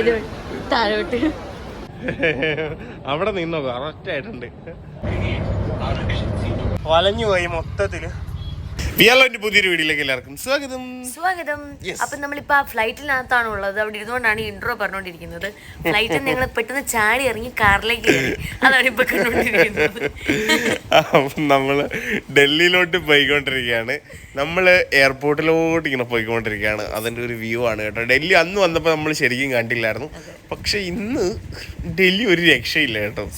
ഇത് താഴോട്ട്. അവിടെ നിന്നോ കറക്റ്റ് ആയിട്ടുണ്ട് വലഞ്ഞു പോയി മൊത്തത്തിൽ. വിയാലോന്റെ പുതിയൊരു വീഡിയോയിലേക്ക് എല്ലാവർക്കും സ്വാഗതം. സ്വാഗതം. അപ്പൊ നമ്മളിപ്പോ ആ ഫ്ലൈറ്റിനകത്താണ് ഉള്ളത് അവിടെ ഇരുന്നുകൊണ്ടാണ് ഇൻട്രോ പറഞ്ഞുകൊണ്ടിരിക്കുന്നത്. ഫ്ലൈറ്റിൽ ഞങ്ങൾ പെട്ടെന്ന് ചാടി ഇറങ്ങി കാറിലേക്ക് കയറി. അതാണ് ഇപ്പൊ കണ്ടുകൊണ്ടിരിക്കുന്നത്. നമ്മൾ ഡൽഹിയിലോട്ട് പോയിക്കൊണ്ടിരിക്കുകയാണ്. നമ്മൾ എയർപോർട്ടിലോട്ട് ഇങ്ങനെ പോയിക്കൊണ്ടിരിക്കുകയാണ്. അതിന്റെ ഒരു വ്യൂ ആണ് കേട്ടോ. ഡൽഹി അന്ന് വന്നപ്പോൾ നമ്മൾ ശരിക്കും കണ്ടില്ലായിരുന്നു. പക്ഷെ ഇന്ന് ഡൽഹി ഒരു രക്ഷയില്ല കേട്ടോ.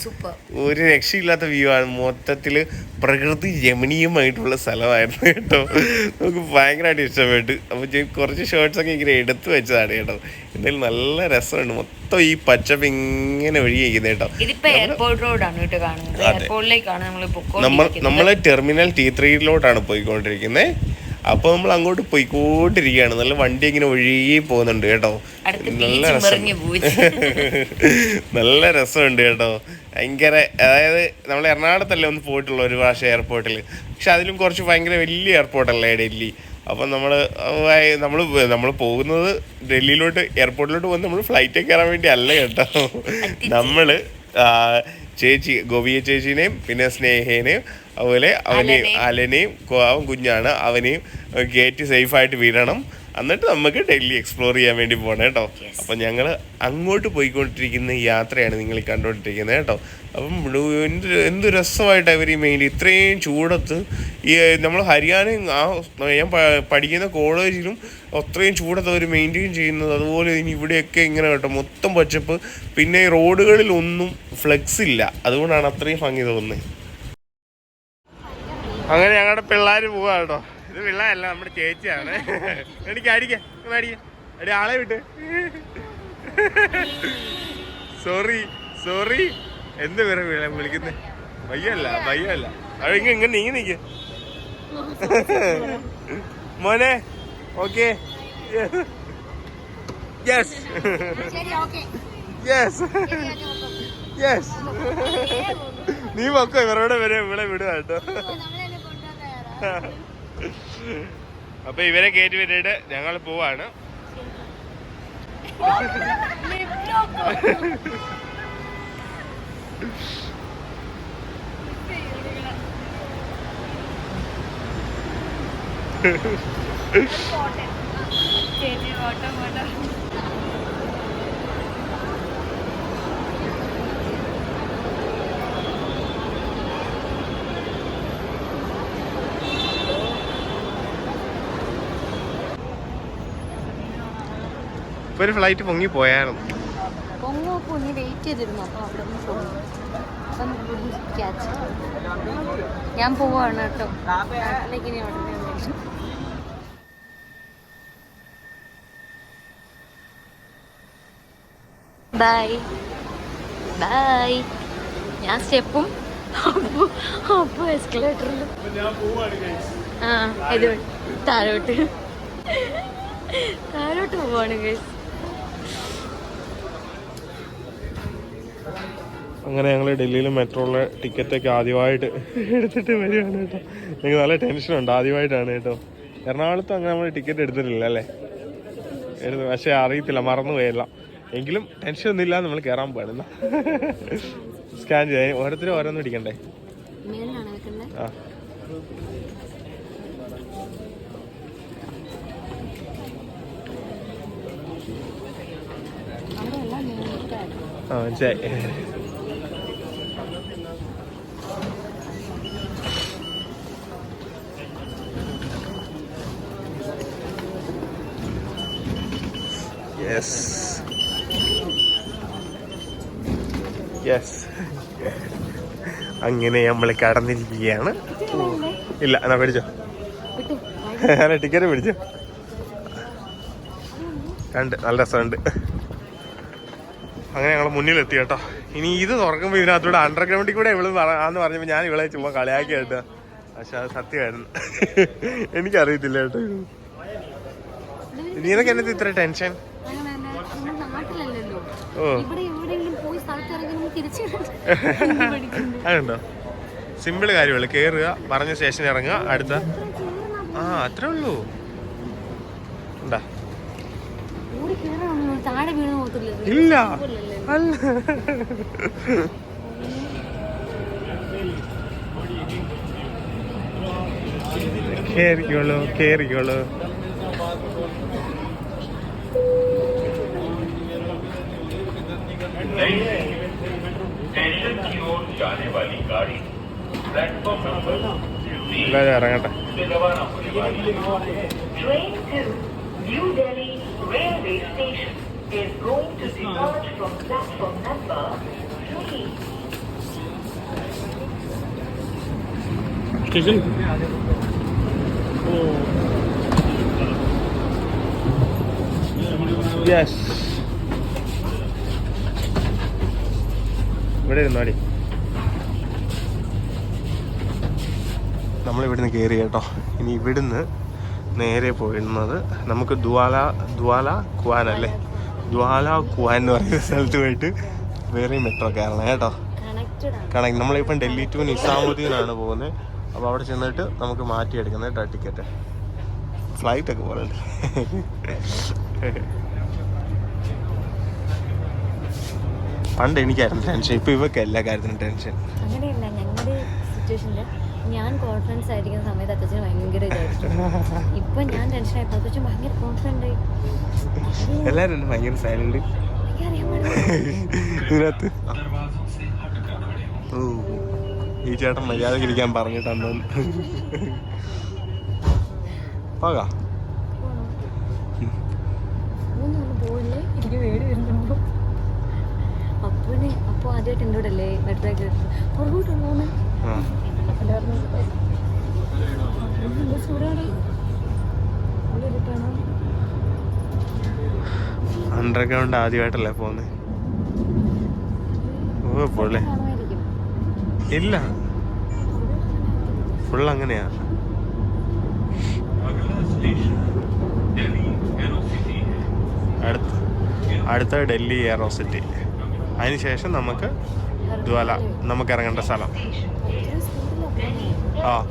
ഒരു രക്ഷയില്ലാത്ത വ്യൂ ആണ്. മൊത്തത്തിൽ പ്രകൃതി രമണീയമായിട്ടുള്ള സ്ഥലമായിരുന്നു കേട്ടോ. നമുക്ക് ഭയങ്കരമായിട്ട് ഇഷ്ടപ്പെട്ടു. അപ്പോൾ കുറച്ച് ഷർട്ട്സ് ഒക്കെ ഇങ്ങനെ എടുത്തു വെച്ചതാണ് കേട്ടോ. എന്തായാലും നല്ല രസമുണ്ട്. മൊത്തം ഈ പച്ചപ്പ് ഇങ്ങനെ ഒഴുകിയിരിക്കുന്നത് കേട്ടോ. ഇതിപ്പോ എയർപോർട്ട് റോഡാണ് കേട്ടോ കാണുന്നത്. എയർപോർട്ടിലേക്കാണ് നമ്മൾ നമ്മൾ ടെർമിനൽ ടി ത്രീയിലോട്ടാണ് പോയിക്കൊണ്ടിരിക്കുന്നത് അപ്പൊ നമ്മൾ അങ്ങോട്ട് പോയിക്കൊണ്ടിരിക്കുകയാണ്. നല്ല വണ്ടി ഇങ്ങനെ ഒഴുകി പോകുന്നുണ്ട് കേട്ടോ. നല്ല രസം. നല്ല രസമുണ്ട് കേട്ടോ. ഭയങ്കര അതായത് നമ്മൾ എറണാകുളത്തല്ലേ ഒന്ന് പോയിട്ടുള്ള ഒരു പ്രാവശ്യം എയർപോർട്ടിൽ പക്ഷെ അതിലും കുറച്ച് ഭയങ്കര വലിയ എയർപോർട്ടല്ലേ ഡൽഹി? അപ്പം നമ്മൾ നമ്മൾ നമ്മൾ പോകുന്നത് ഡൽഹിയിലോട്ട് എയർപോർട്ടിലോട്ട് പോകുന്നത് നമ്മൾ ഫ്ലൈറ്റ് കയറാൻ വേണ്ടി അല്ല കേട്ടോ നമ്മൾ ചേച്ചി ഗോപിയ ചേച്ചീനെയും പിന്നെ സ്നേഹേനെയും അതുപോലെ അവനെയും അലനെയും. അവൻ കുഞ്ഞാണ്. അവനെയും കയറ്റി സേഫായിട്ട് വിടണം. എന്നിട്ട് നമുക്ക് ഡൽഹി എക്സ്പ്ലോർ ചെയ്യാൻ വേണ്ടി പോകണം കേട്ടോ അപ്പം ഞങ്ങൾ അങ്ങോട്ട് പോയിക്കൊണ്ടിരിക്കുന്ന യാത്രയാണ് നിങ്ങൾ കണ്ടുകൊണ്ടിരിക്കുന്നത് കേട്ടോ അപ്പം എന്ത് എന്ത് രസമായിട്ടാണ് ഇവർ ഈ മെയിൻ ഇത്രയും ചൂടത്ത് ഈ നമ്മൾ ഹരിയാനയും ആ ഞാൻ പഠിക്കുന്ന കോളേജിലും അത്രയും ചൂടത്ത് അവർ മെയിന്റെയിൻ ചെയ്യുന്നത് അതുപോലെ ഇനി ഇവിടെയൊക്കെ ഇങ്ങനെ കേട്ടോ. മൊത്തം പച്ചപ്പ് പിന്നെ ഈ റോഡുകളിൽ ഒന്നും ഫ്ലെക്സ് ഇല്ല. അതുകൊണ്ടാണ് അത്രയും ഭംഗി തോന്നുന്നത് അങ്ങനെ ഞങ്ങളുടെ പിള്ളേർ പോവാ കേട്ടോ ഇത് പിള്ളേരല്ല നമ്മുടെ ചേച്ചിയാണ്. എനിക്ക് അടിക്കാം അടിക്കാം. അടി ആളെ വിട്ട്. സോറി സോറി എന്ത് പേരെ വിളിക്കുന്നത് വയ്യല്ല വയ്യല്ല. അത് ഇങ്ങനെ ഇങ്ങനെ നീങ്ങി നിൽക്ക മോനെ ഓക്കെ. യെസ് യെസ് യെസ് നീ പൊക്കോ ഇവരോടെ വരെ ഇവിടെ വിടുക കേട്ടോ. അപ്പൊ ഇവരെ കയറ്റി വിട്ടിട്ട് ഞങ്ങൾ പോവാണ്. ഇപ്പൊ ഒരു ഫ്ലൈറ്റ് പൊങ്ങി പോയായിരുന്നു വെയിറ്റ് ചെയ്തിരുന്നു. അപ്പോൾ ക്യാച്ച് ഞാൻ പോവാണ് കേട്ടോ. നാട്ടിലേക്ക് ഇനി ഉടനെ വരും. ബൈ ബൈ ഞാൻ സ്റ്റെപ്പും അപ്പു അപ്പു എസ്കലേറ്ററിലും ആ ഇത് താഴോട്ട്. താഴോട്ട് പോവാണ് ഗൈസ് അങ്ങനെ ഞങ്ങൾ ഡൽഹിയിൽ മെട്രോയിലെ ടിക്കറ്റൊക്കെ ആദ്യമായിട്ട് എടുത്തിട്ട് വരികയാണ് കേട്ടോ. എനിക്ക് നല്ല ടെൻഷനുണ്ട് ആദ്യമായിട്ടാണ് കേട്ടോ. എറണാകുളത്ത് അങ്ങനെ നമ്മൾ ടിക്കറ്റ് എടുത്തിട്ടില്ല അല്ലേ? എടുത്തു പക്ഷേ അറിയത്തില്ല മറന്നു പോയല്ല. എങ്കിലും ടെൻഷൻ ഒന്നുമില്ല നമ്മൾ കയറാൻ പാടില്ല. സ്കാൻ ചെയ്യാൻ ഓരോരുത്തരും ഓരോന്ന് ഇടിക്കണ്ടേ? ആ. ആ മനസ്സിലായി. യെസ് യെസ് അങ്ങനെ നമ്മൾ കടന്നിരിക്കുകയാണ്. ഇല്ല എന്നാ പിടിച്ചോ ഞാൻ ടിക്കറ്റ് പിടിച്ചു കണ്ട് നല്ല രസമുണ്ട്. അങ്ങനെ ഞങ്ങൾ മുന്നിലെത്തി കേട്ടോ. ഇനി ഇത് തുറക്കുമ്പോൾ ഇതിനകത്തൂടെ അണ്ടർഗ്രൗണ്ടിൽ കൂടെ ഇവൾ ആന്ന് പറഞ്ഞപ്പോൾ ഞാൻ ഇവളെ ചുമ്മാ കളിയാക്കി കേട്ടോ. പക്ഷെ അത് സത്യമായിരുന്നു. എനിക്കറിയത്തില്ല കേട്ടോ നീനൊക്കെ എന്നത്തെ ഇത്ര ടെൻഷൻ അങ്ങനെ തന്നെ നമ്മൾ നാട്ടിലല്ലല്ലോ ഓ ഇവിടെ എവിടെയെങ്കിലും പോയി സ്ഥലത്ത് ഇറങ്ങി നമ്മൾ തിരിച്ചു അതുണ്ടോ? സിമ്പിൾ കാര്യമുള്ളൂ കയറുക പറഞ്ഞ സ്റ്റേഷൻ ഇറങ്ങുക അടുത്ത. ആ അത്രേ ഉള്ളൂ. ഇല്ല. അല്ല. കേറിക്കോളൂ കേറിക്കോളൂ. नई स्टेशन की ओर जाने वाली गाड़ी प्लेटफॉर्म नंबर से रवाना होने वाली train to new Delhi railway station is going to depart from platform number three station Yes. ഇവിടെ ഇരുന്നാടി നമ്മൾ ഇവിടുന്ന് കയറി കേട്ടോ. ഇനി ഇവിടുന്ന് നേരെ പോയിരുന്നത് നമുക്ക് ദ്വാല ദ്വാല കുവാൻ അല്ലേ? ദ്വാല കുവാൻ എന്ന് പറയുന്ന സ്ഥലത്ത് പോയിട്ട് വേറെ മെട്രോ കയറണം കേട്ടോ കണക്ട് നമ്മളിപ്പം ഡൽഹി ടു നിസാമുദ്ദീനാണ് പോകുന്നത് അപ്പോൾ അവിടെ ചെന്നിട്ട് നമുക്ക് മാറ്റിയെടുക്കുന്നത് കേട്ടോ ടിക്കറ്റ്. ഫ്ലൈറ്റൊക്കെ പോലെ പണ്ട് എനിക്കായിരുന്നു ടെൻഷൻ ഇപ്പൊ ഇവക്ക് എല്ലാ കാര്യത്തിനും ടെൻഷൻ അങ്ങനെയല്ല ഞങ്ങളുടെ സിറ്റുവേഷനിൽ ഞാൻ കോൺഫിഡൻസ് ആയിരിക്കുന്ന സമയത്ത് അച്ഛന് ഭയങ്കര ഇതായിരിക്കും. ഇപ്പൊ ഞാൻ ടെൻഷൻ ആയപ്പോ അച്ഛൻ ഭയങ്കര കോൺഫിഡന്റ് എല്ലാരും ഭയങ്കര സൈലന്റ് ഇതിനകത്ത്. ഓ ഈ ചേട്ടൻ മര്യാദയ്ക്ക് ഇരിക്കാൻ പറഞ്ഞിട്ടെന്ന് പോകാം. പോയില്ലേ എനിക്ക് പേടി പിന്നെ അപ്പോൾ ആദ്യമായിട്ട് എന്റെ കൂടെ അല്ലേ അടുത്തേക്ക് പുറകോട്ട് പോകുന്നത് അണ്ടർഗ്രൗണ്ട് ആദ്യമായിട്ടല്ലേ പോകുന്നത് ഓ പോലെ ഇല്ല. ഫുൾ അങ്ങനെയാ. അടുത്ത അടുത്ത ഡൽഹി എയറോസിറ്റി അതിനുശേഷം നമുക്ക് ദ്വാല നമുക്ക് ഇറങ്ങേണ്ട സ്ഥലം. ആ.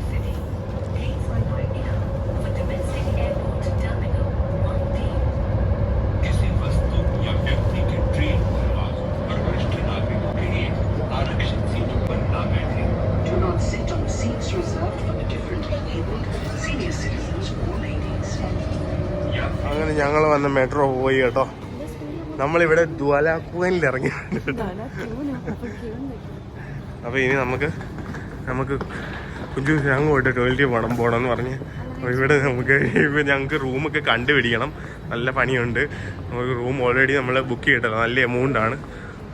അങ്ങനെ ഞങ്ങൾ വന്ന മെട്രോ പോയി കേട്ടോ. നമ്മളിവിടെ ദ്വാലാക്കുവനിൽ ഇറങ്ങി അപ്പോൾ ഇനി നമുക്ക് നമുക്ക് കുഞ്ചു ഞങ്ങൾ പോയിട്ട് ടോയ്ലറ്റിൽ പോകണം പോകണം എന്ന് പറഞ്ഞ് അപ്പോൾ ഇവിടെ നമുക്ക് ഇപ്പൊ ഞങ്ങൾക്ക് റൂമൊക്കെ കണ്ടുപിടിക്കണം. നല്ല പണിയുണ്ട്. നമുക്ക് റൂം ഓൾറെഡി നമ്മൾ ബുക്ക് ചെയ്തിട്ടില്ല. നല്ല എമൗണ്ട് ആണ്.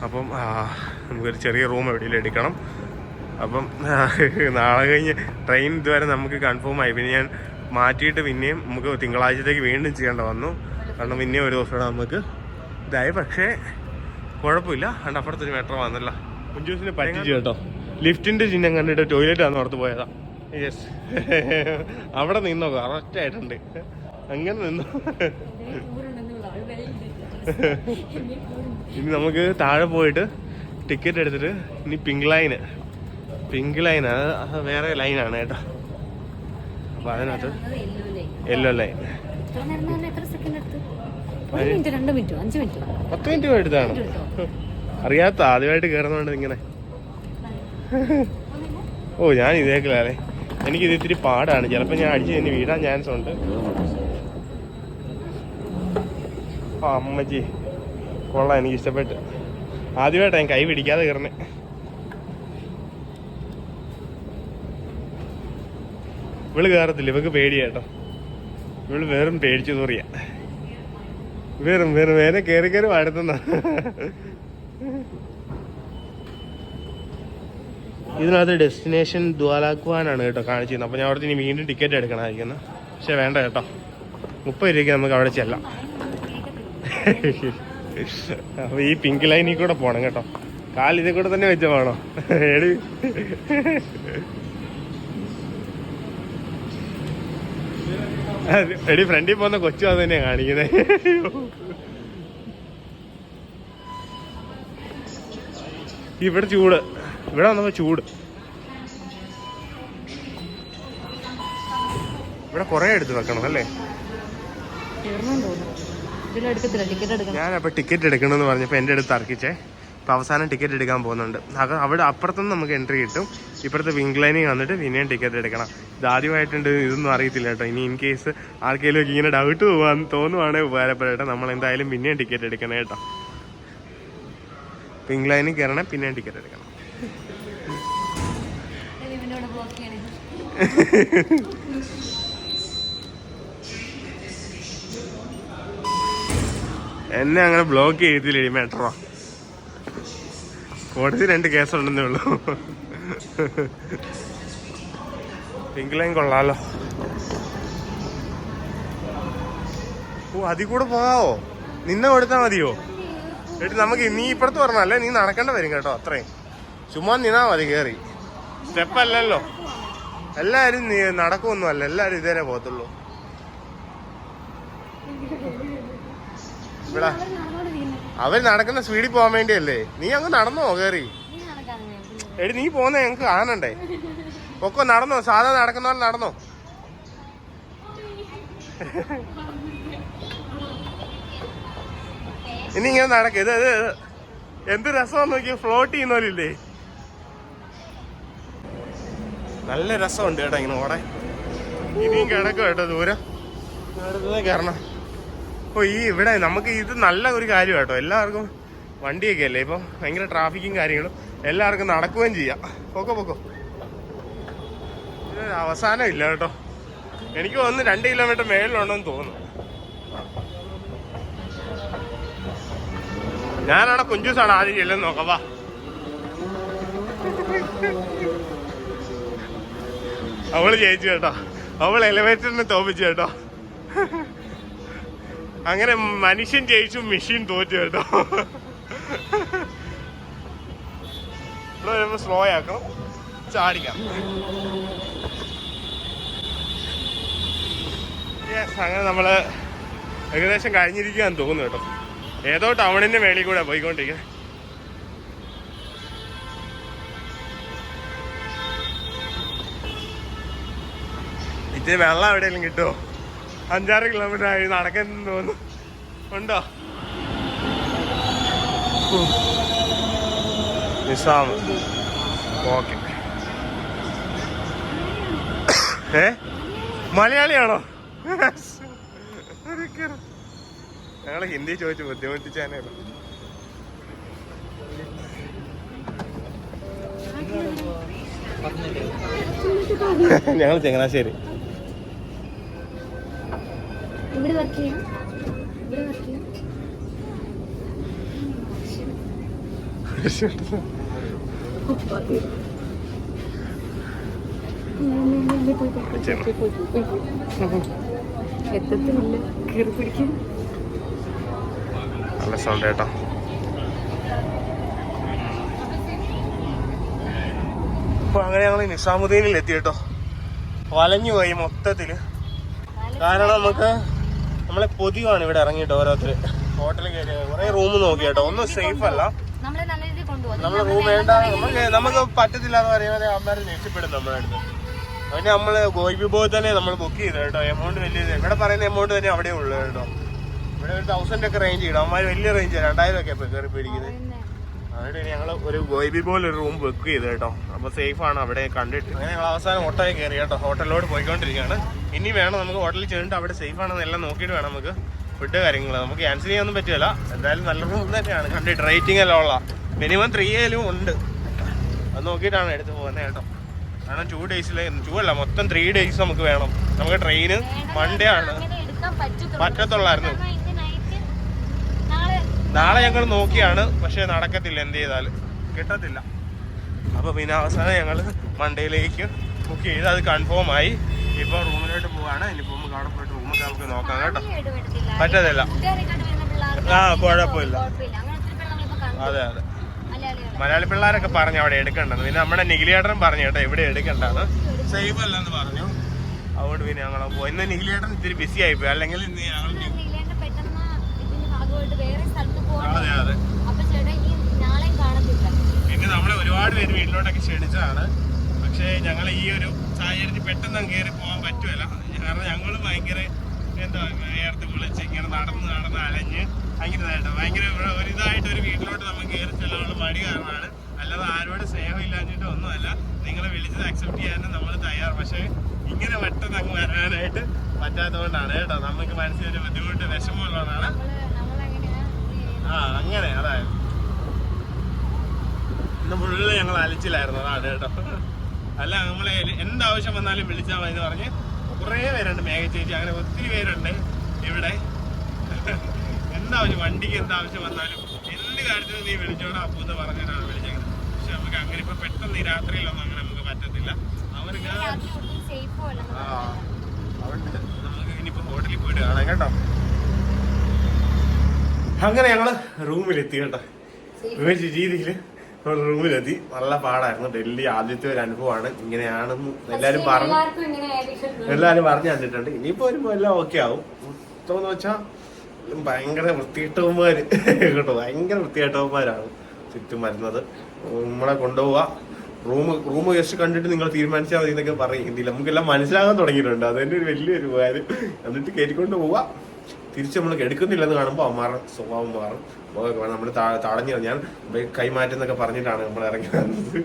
അപ്പം നമുക്കൊരു ചെറിയ റൂം എവിടെയെങ്കിലും എടുക്കണം. അപ്പം നാളെ കഴിഞ്ഞ് ട്രെയിൻ ഇതുവരെ നമുക്ക് കൺഫേം ആയി. പിന്നെ ഞാൻ മാറ്റിയിട്ട് പിന്നെയും നമുക്ക് തിങ്കളാഴ്ചത്തേക്ക് വീണ്ടും ചെയ്യേണ്ട വന്നു. കാരണം പിന്നെയും ഒരു ദിവസം നമുക്ക് ഇതായി പക്ഷേ കുഴപ്പമില്ല. അതുകൊണ്ട് അപ്പുറത്തൊരു മെട്രോ വന്നല്ല. കുഞ്ചൂസിന് പറ്റിച്ചു കേട്ടോ. ലിഫ്റ്റിന്റെ ചിഹ്നം കണ്ടിട്ട് ടോയ്ലറ്റ് ആണെന്ന് ഓർത്ത് പോയതാ. യെസ് അവിടെ നിന്നോ കറക്റ്റ് ആയിട്ടുണ്ട്. അങ്ങനെ നിന്നോ. ഇനി നമുക്ക് താഴെ പോയിട്ട് ടിക്കറ്റ് എടുത്തിട്ട് ഇനി പിങ്ക് ലൈന് പിങ്ക് ലൈൻ അത് വേറെ ലൈനാണ് കേട്ടോ. അപ്പൊ അതിനകത്ത് യെല്ലോ ലൈൻ ഒരു മിനിറ്റ് രണ്ട് മിനിറ്റ് അഞ്ച് മിനിറ്റോ. പത്ത് മിനിറ്റ് എടുത്താണ്. അറിയാത്ത ആദ്യമായിട്ട് കയറുന്നോണ്ട് ഇങ്ങനെ. ഓ ഞാൻ ഇതേക്കില്ലേ എനിക്കിത് ഇത്തിരി പാടാണ്. ചിലപ്പോൾ ഞാൻ അടിച്ച് തന്നെ വീടാൻ ചാൻസ് ഉണ്ട്. ആ അമ്മച്ചി. കൊള്ളാം എനിക്ക് ഇഷ്ടപ്പെട്ട് ആദ്യമായിട്ടാണ് ഞാൻ കൈ പിടിക്കാതെ കയറണേ ഇവൾ കയറത്തില്ല ഇവക്ക് പേടിയാട്ടോ ഇവൾ വെറും പേടിച്ചു തോറിയ വെറും വെറും വേറെ കയറി കയറി വാഴത്തുന്ന ഇതിനകത്ത് ഡെസ്റ്റിനേഷൻ ദ്വാലാക്കുവാനാണ് കേട്ടോ കാണിച്ചിരുന്നത്. അപ്പോൾ ഞാൻ അവിടെ ഇനി വീണ്ടും ടിക്കറ്റ് എടുക്കണമായിരിക്കുന്നു. പക്ഷെ വേണ്ട കേട്ടോ. മുപ്പത് രൂപയ്ക്ക് നമുക്ക് അവിടെ ചെല്ലാം. അപ്പോൾ ഈ പിങ്ക് ലൈനിൽ കൂടെ പോകണം കേട്ടോ. കാൽ ഇതിൽ കൂടെ തന്നെ വെച്ച വേണോ എടി. എടി ഫ്രണ്ടിൽ പോകുന്ന കൊച്ചു അത് തന്നെയാ കാണിക്കുന്നത് ഇവിടെ ചൂട്. ഇവിടെ വന്നപ്പോ ചൂട്. ഇവിടെ കൊറേ എടുത്ത് വെക്കണം അല്ലേ? ഞാനപ്പോ ടിക്കറ്റ് എടുക്കണമെന്ന് പറഞ്ഞപ്പോൾ എന്റെ അടുത്ത് തർക്കിച്ചേ. അപ്പോൾ അവസാനം ടിക്കറ്റ് എടുക്കാൻ പോകുന്നുണ്ട്. അവിടെ അപ്പുറത്തുനിന്ന് നമുക്ക് എൻട്രി കിട്ടും. ഇപ്പുറത്തെ വിങ് ലൈനിങ് വന്നിട്ട് പിന്നെയും ടിക്കറ്റ് എടുക്കണം. ഇത് ആദ്യമായിട്ടുണ്ട്. ഇതൊന്നും അറിയത്തില്ല കേട്ടോ. ഇനി ഇൻ കേസ് ആർക്കെങ്കിലും ഒക്കെ ഇങ്ങനെ ഡൗട്ട് പോകാൻ തോന്നുവാണെങ്കിൽ ഉപകാരപ്പെടട്ടെ നമ്മൾ എന്തായാലും പിന്നെയും ടിക്കറ്റ് എടുക്കണം കേട്ടോ. വിങ് ലൈനിൽ കയറണം പിന്നെയും ടിക്കറ്റ് എടുക്കണം. എന്നെ അങ്ങനെ ബ്ലോക്ക് ചെയ്തില്ലേ മെട്രോ കോടതി രണ്ട് കേസുണ്ടെന്നേ ഉള്ളൂ. പിങ്ക് ലൈൻ കൊള്ളാലോ. ഓ അതിൽ കൂടെ പോകാവോ? നിന്നെ കൊടുത്താൽ മതിയോ? എടി നമുക്ക് നീ ഇപ്പുറത്ത് പറഞ്ഞല്ലേ നീ നടക്കേണ്ട വരും കേട്ടോ അത്രയും. ചുമ്മാ നിന്നാ മതി കേറി. സ്റ്റെപ്പ് അല്ലല്ലോ. എല്ലാരും നീ നടക്കൊന്നും അല്ല എല്ലാരും ഇതേ പോകത്തുള്ളൂ. അവർ നടക്കുന്ന സ്പീഡിൽ പോകാൻ വേണ്ടിയല്ലേ? നീ അങ്ങ് നടന്നോ കേറി. എടി നീ പോന്നെ ഞങ്ങക്ക് കാണണ്ടേ? ഒക്കെ നടന്നോ. സാധാ നടക്കുന്ന പോലെ നടന്നോ. ഇനി ഇങ്ങനെ നടക്ക. ഇത് എന്ത് രസമാന്ന് നോക്കി ഫ്ലോട്ട് ചെയ്യുന്നവരില്ലേ നല്ല രസമുണ്ട് കേട്ടോ ഇങ്ങനെ ഓടെ ഇനിയും കിടക്കും കേട്ടോ ദൂരം. കയറണം. ഓ ഈ ഇവിടെ നമുക്ക് ഇത് നല്ല ഒരു കാര്യം കേട്ടോ. എല്ലാവർക്കും വണ്ടിയൊക്കെ അല്ലേ? ഇപ്പൊ ഭയങ്കര ട്രാഫിക്കും കാര്യങ്ങളും എല്ലാവർക്കും നടക്കുകയും ചെയ്യാം. പൊക്കോ പൊക്കോ. ഇതൊരു അവസാനം ഇല്ല കേട്ടോ. എനിക്ക് ഒന്ന് രണ്ട് കിലോമീറ്റർ മേളിലുണ്ടെന്ന് തോന്നുന്നു. ഞാനവിടെ കുഞ്ചൂസാണ് ആദ്യം ചെല്ലുന്ന നോക്കാം വാ. അവൾ ജയിച്ചു കേട്ടോ. അവൾ എലിവേറ്ററിനെ തോപ്പിച്ചു കേട്ടോ. അങ്ങനെ മനുഷ്യൻ ജയിച്ചു മെഷീൻ തോറ്റു കേട്ടോ. ഇവിടെ വരുമ്പോ സ്ലോ ആക്കണം. ചാടിക്കാം അങ്ങനെ നമ്മൾ ഏകദേശം കഴിഞ്ഞിരിക്കാൻ തോന്നുന്നു കേട്ടോ. ഏതോ ടൗണിന്റെ മേളിൽ കൂടെ പോയിക്കൊണ്ടിരിക്കുന്നത് ഇത്തിരി വെള്ളം എവിടെയെങ്കിലും കിട്ടുമോ അഞ്ചാറ് കിലോമീറ്റർ ആയി നടക്കുന്നു തോന്നുന്നു. ഉണ്ടോ? നിസാം. ഓക്കെ. ഏ? മലയാളിയാണോ? ഞങ്ങൾ ഹിന്ദി ചോദിച്ചു ബുദ്ധിമുട്ടിച്ചാനേ. ഞങ്ങൾ ചങ്ങനാശ്ശേരി. ഇവിടെ വർക്ക് ചെയ്യാം ഇവിടെ വർക്ക് ചെയ്യാം എത്തത്തില്ല കയറി പിടിക്കും നല്ല സൗണ്ട് കേട്ടോ അപ്പൊ അങ്ങനെ ഞങ്ങൾ നിസാമുദ്ദീനിൽ എത്തി കേട്ടോ. വലഞ്ഞു പോയി മൊത്തത്തിൽ. കാരണം നമുക്ക് നമ്മളെ പൊതിയാണ് ഇവിടെ ഇറങ്ങിയിട്ട് ഓരോരുത്തര്. ഹോട്ടലിൽ കയറി കുറെ റൂം നോക്കി കേട്ടോ ഒന്നും സേഫ് അല്ല. നമ്മളെ റൂം വേണ്ട. നമുക്ക് നമുക്ക് പറ്റത്തില്ല എന്ന് പറയുന്നത് അമ്മമാരെ രക്ഷപ്പെടും നമ്മുടെ അടുത്ത്. അതിന് നമ്മൾ പോയി തന്നെ നമ്മൾ ബുക്ക് ചെയ്തു കേട്ടോ. എമൗണ്ട് വലിയ ഇവിടെ പറയുന്ന എമൗണ്ട് തന്നെ അവിടെ ഉള്ളു കേട്ടോ. ഇവിടെ ഒരു തൗസൻഡ് ഒക്കെ റേഞ്ച് ചെയ്യണം. അമ്മമാര് വലിയ റേഞ്ച് രണ്ടായിരം ഒക്കെ ഇപ്പൊ കയറി പേടിക്കുന്നത്. അതുകൊണ്ട് ഞങ്ങൾ ഒരു ഗോയിബി പോലെ ഒരു റൂം ബുക്ക് ചെയ്തു കേട്ടോ. അപ്പൊ സേഫ് ആണ് അവിടെ കണ്ടിട്ട്. അങ്ങനെ ഞങ്ങൾ അവസാനം ഓട്ടോയിൽ കയറി കേട്ടോ. ഹോട്ടലിലോട്ട് പോയിക്കൊണ്ടിരിക്കുകയാണ്. ഇനി വേണം നമുക്ക് ഹോട്ടലിൽ ചെന്നിട്ട് അവിടെ സേഫ് ആണെന്ന് എല്ലാം നോക്കിയിട്ട് വേണം നമുക്ക് ഫുഡ് കാര്യങ്ങൾ നമുക്ക് ക്യാൻസൽ ചെയ്യാനൊന്നും പറ്റില്ല. എന്തായാലും നല്ല റൂം തന്നെയാണ്. കണ്ടിട്ട് റേറ്റിംഗ് എല്ലാം ഉള്ള. മിനിമം ത്രീ ഏലും ഉണ്ട്. അത് നോക്കിയിട്ടാണ് എടുത്ത് പോകുന്നത് കേട്ടോ. കാരണം ടു ഡേയ്സിൽ ടു അല്ല മൊത്തം ത്രീ ഡേയ്സ് നമുക്ക് വേണം. നമുക്ക് ട്രെയിന് മൺഡേ ആണ്. പറ്റത്തുള്ളായിരുന്നു. നാളെ ഞങ്ങൾ നോക്കിയാണ്. പക്ഷെ നടക്കത്തില്ല എന്ത് ചെയ്താലും. കിട്ടത്തില്ല. അപ്പൊ പിന്നെ അവസാനം ഞങ്ങൾ മൺഡേയിലേക്ക് ബുക്ക് ചെയ്ത് അത് കൺഫേം ആയി. ഇപ്പൊ റൂമിലോട്ട് പോവാണ്. ഇനിയിപ്പോ നമുക്ക് അവിടെ പോയിട്ട് റൂമൊക്കെ നമുക്ക് നോക്കാം കേട്ടോ. പറ്റത്തില്ല. ആ കുഴപ്പമില്ല. അതെ അതെ. മലയാളി പിള്ളേരൊക്കെ പറഞ്ഞു അവിടെ എടുക്കണ്ടെന്ന് പിന്നെ നമ്മുടെ നികിലിയേട്ടനും പറഞ്ഞു കേട്ടോ ഇവിടെ എടുക്കണ്ടെന്ന് സേഫ് അല്ലെന്ന് പറഞ്ഞു. അതുകൊണ്ട് പിന്നെ ഞങ്ങൾ പോയി. ഇന്ന് നിഖിലേട്ടൻ ഇത്തിരി ബിസി ആയിപ്പോയി അല്ലെങ്കിൽ ഇന്ന് ഞങ്ങൾ വേറെ സ്ഥലത്ത് പോകണം. അതെ അതെ. ഇനി പിന്നെ നമ്മളെ ഒരുപാട് പേര് വീട്ടിലോട്ടൊക്കെ ക്ഷണിച്ചതാണ്. പക്ഷേ ഞങ്ങൾ ഈ ഒരു സാഹചര്യത്തിൽ പെട്ടെന്ന് അങ്ങ് കയറി പോകാൻ പറ്റുമല്ല കാരണം ഞങ്ങൾ ഭയങ്കര എന്താ നേരത്തെ വിളിച്ച് ഇങ്ങനെ നടന്ന് നടന്ന് അലഞ്ഞ് ഭയങ്കരതായിട്ട് ഭയങ്കര ഒരു- ഒരു ഇതായിട്ട് ഒരു വീട്ടിലോട്ട് നമുക്ക് കയറി ചെല്ലാനുള്ള മടി കാരണമാണ്. അല്ലാതെ ആരോട് സ്നേഹം ഇല്ലാഞ്ഞിട്ടോ ഒന്നുമല്ല. നിങ്ങളെ വിളിച്ചത് അക്സെപ്റ്റ് ചെയ്യാനും നമ്മൾ തയ്യാറ്. പക്ഷേ ഇങ്ങനെ പെട്ടെന്ന് അങ്ങ് വരാനായിട്ട് പറ്റാത്തതുകൊണ്ടാണ് കേട്ടോ. നമുക്ക് മനസ്സിലൊരു ബുദ്ധിമുട്ട് വിഷമമുള്ളതാണ് ആ അങ്ങനെ അതായത്. ഇന്ന് ഫുള്ള് ഞങ്ങൾ അലച്ചിലായിരുന്നു അതാണ് കേട്ടോ. അല്ല നമ്മളെ എന്താവശ്യം വന്നാലും വിളിച്ചാൽ മതി എന്ന് പറഞ്ഞ് കുറേ പേരുണ്ട്. മേഘ ചേച്ചി അങ്ങനെ ഒത്തിരി പേരുണ്ട് ഇവിടെ. എന്താവശ്യം? വണ്ടിക്ക് എന്താവശ്യം വന്നാലും എന്ത് കാര്യത്തിനും നീ വിളിച്ചോടാ അപ്പൂ എന്ന് പറഞ്ഞിട്ടാണ് വിളിച്ചേക്കുന്നത്. പക്ഷെ നമുക്ക് അങ്ങനെ ഇപ്പൊ പെട്ടെന്ന് ഈ രാത്രിയിലൊന്നും അങ്ങനെ നമുക്ക് പറ്റത്തില്ല. അവർക്ക് നമുക്ക് ഇനിയിപ്പോ ഹോട്ടലിൽ പോയിട്ട് കാണാം കേട്ടോ. അങ്ങനെ ഞങ്ങൾ റൂമിലെത്തി കേട്ടോ. വിവരിച്ച രീതിയിൽ നമ്മൾ റൂമിലെത്തി നല്ല പാടായിരുന്നു. ഡൽഹി ആദ്യത്തെ ഒരു അനുഭവമാണ്. ഇങ്ങനെയാണെന്ന് എല്ലാരും പറഞ്ഞു. എല്ലാവരും എല്ലാരും പറഞ്ഞു തന്നിട്ടുണ്ട്. ഇനിയിപ്പോ വരുമ്പോ എല്ലാം ഓക്കെ ആവും. മൊത്തം വെച്ചാ ഭയങ്കര വൃത്തികെട്ടവന്മാര്. കേട്ടോ ഭയങ്കര വൃത്തികെട്ടവന്മാരാണ് ചുറ്റും വരുന്നത്. നമ്മളെ കൊണ്ടുപോവാ. റൂം റൂം ജസ്റ്റ് കണ്ടിട്ട് നിങ്ങൾ തീരുമാനിച്ചാൽ മതി എന്നൊക്കെ പറയും ഹിന്ദിയിൽ. നമുക്കെല്ലാം മനസ്സിലാകാൻ തുടങ്ങിയിട്ടുണ്ട്. അതിന്റെ ഒരു വലിയൊരു കാര്യം. എന്നിട്ട് കയറ്റിക്കൊണ്ട് പോവാ. തിരിച്ച് നമ്മൾ എടുക്കുന്നില്ലെന്ന് കാണുമ്പോൾ അവന്മാരുടെ സ്വഭാവം മാറും. നമ്മൾ തടഞ്ഞു ഞാൻ കൈമാറ്റം എന്നൊക്കെ പറഞ്ഞിട്ടാണ് നമ്മൾ ഇറങ്ങി വന്നത്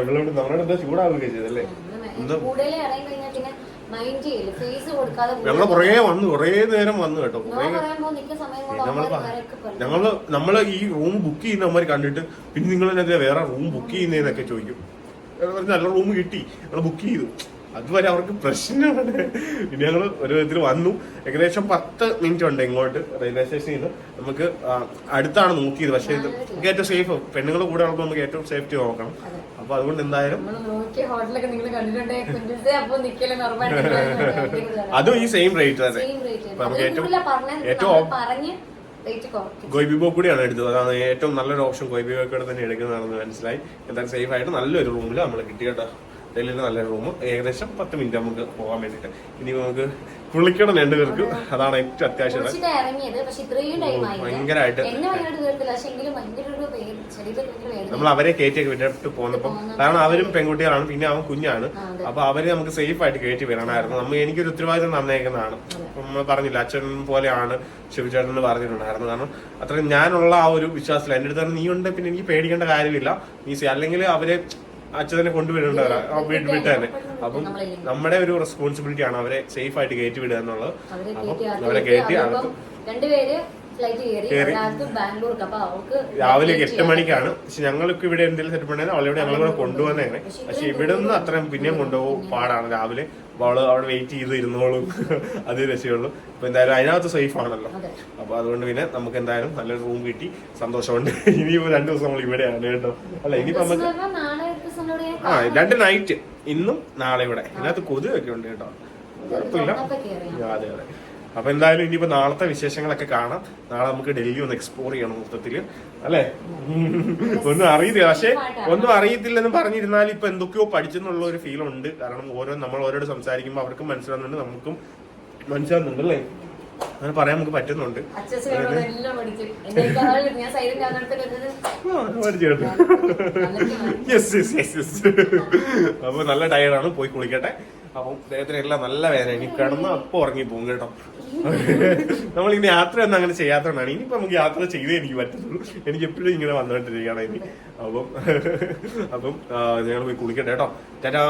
ഇവളോട് നമ്മളോട് എന്താ ചൂടാവുകയും ചെയ്തല്ലേ ഞങ്ങൾ കുറേ വന്നു കുറേ നേരം വന്നു കേട്ടോ. ഞങ്ങൾ നമ്മൾ ഈ റൂം ബുക്ക് ചെയ്യുന്നവന്മാർ കണ്ടിട്ട് പിന്നെ നിങ്ങൾ വേറെ റൂം ബുക്ക് ചെയ്യുന്നതിനൊക്കെ ചോദിക്കും. നല്ല റൂം കിട്ടി. ഞങ്ങൾ ബുക്ക് ചെയ്തു. അതുവരെ അവർക്ക് പ്രശ്നമാണ്. പിന്നെ ഞങ്ങൾ ഒരു വിധത്തിൽ വന്നു. ഏകദേശം പത്ത് മിനിറ്റ് ഉണ്ട് ഇങ്ങോട്ട് റെയിൽവേ സ്റ്റേഷനിൽ നിന്ന് നമുക്ക് അടുത്താണ് നോക്കിയത്. പക്ഷേ ഇത് നമുക്ക് ഏറ്റവും സേഫ് പെണ്ണുങ്ങൾ കൂടെ ഉള്ളപ്പോൾ നമുക്ക് ഏറ്റവും സേഫ്റ്റി നോക്കണം. അപ്പൊ അതുകൊണ്ട് എന്തായാലും അതും ഈ സെയിം റേറ്റ് തന്നെ. നമുക്ക് ഏറ്റവും ഏറ്റവും ഗോയ്ബിബോ കൂടിയാണ് എടുത്തത്. അതാണ് ഏറ്റവും നല്ലൊരു ഓപ്ഷൻ ഗോയ്ബിബോ കൂടെ തന്നെ എടുക്കുന്നതാണെന്ന് മനസ്സിലായി. എന്തായാലും സേഫ് ആയിട്ട് നല്ലൊരു റൂമിൽ നമ്മൾ കിട്ടി കേട്ടോ. ഡൽഹിയിൽ നല്ല റൂം ഏകദേശം പത്ത് മിനിറ്റ് നമുക്ക് പോകാൻ വേണ്ടിയിട്ട്. ഇനി നമുക്ക് കുളിക്കണം രണ്ടുപേർക്ക് അതാണ് ഏറ്റവും അത്യാവശ്യം. ഭയങ്കരമായിട്ട് നമ്മൾ അവരെ കയറ്റിയൊക്കെ വിട്ടിട്ട് പോന്നപ്പം കാരണം അവരും പെൺകുട്ടികളാണ്. പിന്നെ അവൻ കുഞ്ഞാണ്. അപ്പൊ അവരെ നമുക്ക് സേഫ് ആയിട്ട് കയറ്റി വരണമായിരുന്നു നമ്മൾ എനിക്കൊരു ഉത്തരവാദിത്തം തന്നേക്കുന്നതാണ്. നമ്മൾ പറഞ്ഞില്ല അച്ഛൻ പോലെയാണ് ശിവചേട്ടൻ എന്ന് പറഞ്ഞിട്ടുണ്ടായിരുന്നു. കാരണം അത്രയും ഞാനുള്ള ആ ഒരു വിശ്വാസത്തിൽ എന്റെ അടുത്ത് നീ ഉണ്ട് പിന്നെ എനിക്ക് പേടിക്കേണ്ട കാര്യമില്ല. നീ അല്ലെങ്കിൽ അവരെ അച്ഛനെ ആ വീട്ടിൽ അപ്പം നമ്മുടെ ഒരു റെസ്പോൺസിബിലിറ്റി ആണ് അവരെ സേഫ് ആയിട്ട് കയറ്റി വിടുക എന്നുള്ളത്. അവരെ അപ്പം കയറ്റി അവരെ. അകത്ത് രണ്ടുപേര് രാവിലെ എട്ട് മണിക്കാണ്. പക്ഷെ ഞങ്ങൾക്ക് ഇവിടെ എന്തെങ്കിലും സെറ്റ് പണിയാൽ അവളെ ഞങ്ങൾ കൂടെ കൊണ്ടുവന്നേനെ. പക്ഷെ ഇവിടെ നിന്ന് അത്രയും പിന്നെയും കൊണ്ടുപോകും പാടാണ്. രാവിലെ അവൾ അവിടെ വെയിറ്റ് ചെയ്ത് ഇരുന്നോളും. അതേ രക്ഷയുള്ളൂ. അപ്പൊ എന്തായാലും അതിനകത്ത് സേഫ് ആണല്ലോ. അപ്പൊ അതുകൊണ്ട് പിന്നെ നമുക്ക് എന്തായാലും നല്ലൊരു റൂം കിട്ടി. സന്തോഷമുണ്ട്. ഇനിയിപ്പോ രണ്ടു ദിവസം നമ്മൾ ഇവിടെയാണ് കേട്ടോ. അല്ല ഇനിയിപ്പോ നമുക്ക് പറഞ്ഞാൽ നാളെ ദിവസങ്ങളോട് ഞാൻ ആ രണ്ട് നൈറ്റ് ഇന്നും നാളെ ഇവിടെ. ഇതിനകത്ത് കൊതുകൊക്കെ ഉണ്ട് കേട്ടോ. കുഴപ്പമില്ല. അതെ അതെ. അപ്പൊ എന്തായാലും ഇനിയിപ്പോ നാളത്തെ വിശേഷങ്ങളൊക്കെ കാണാം. നാളെ നമുക്ക് ഡൽഹി ഒന്ന് എക്സ്പ്ലോർ ചെയ്യണം മൊത്തത്തിൽ. അല്ലേ? ഒന്നും അറിയത്തില്ല. പക്ഷെ ഒന്നും അറിയത്തില്ലെന്ന് പറഞ്ഞിരുന്നാൽ ഇപ്പൊ എന്തൊക്കെയോ പഠിച്ചെന്നുള്ള ഒരു ഫീൽ ഉണ്ട്. കാരണം ഓരോ നമ്മൾ ഓരോട് സംസാരിക്കുമ്പോൾ അവർക്കും മനസ്സിലാവുന്നുണ്ട് നമുക്കും മനസ്സിലാവുന്നുണ്ട് അല്ലേ? അങ്ങനെ പറയാൻ നമുക്ക് പറ്റുന്നുണ്ട്. യെസ് യെസ് യെസ് യെസ് അപ്പൊ നല്ല ടയർഡാണ് പോയി കുളിക്കട്ടെ. അപ്പം ദേഹത്തിന് എല്ലാം നല്ല വേദന. ഇനി കിടന്ന് അപ്പൊ ഉറങ്ങി പോകും കേട്ടോ. നമ്മൾ ഇനി യാത്ര ഒന്നും അങ്ങനെ ചെയ്യാത്തതുകൊണ്ടാണ്. ഇനിയിപ്പോ നമുക്ക് യാത്ര ചെയ്തേ എനിക്ക് പറ്റുള്ളൂ എനിക്ക് എപ്പോഴും ഇങ്ങനെ വന്നുകൊണ്ടിരിക്കണം ഇനി. അപ്പം അപ്പം ഞങ്ങൾ പോയി കുളിക്കട്ടെ കേട്ടോ. ചേട്ടാ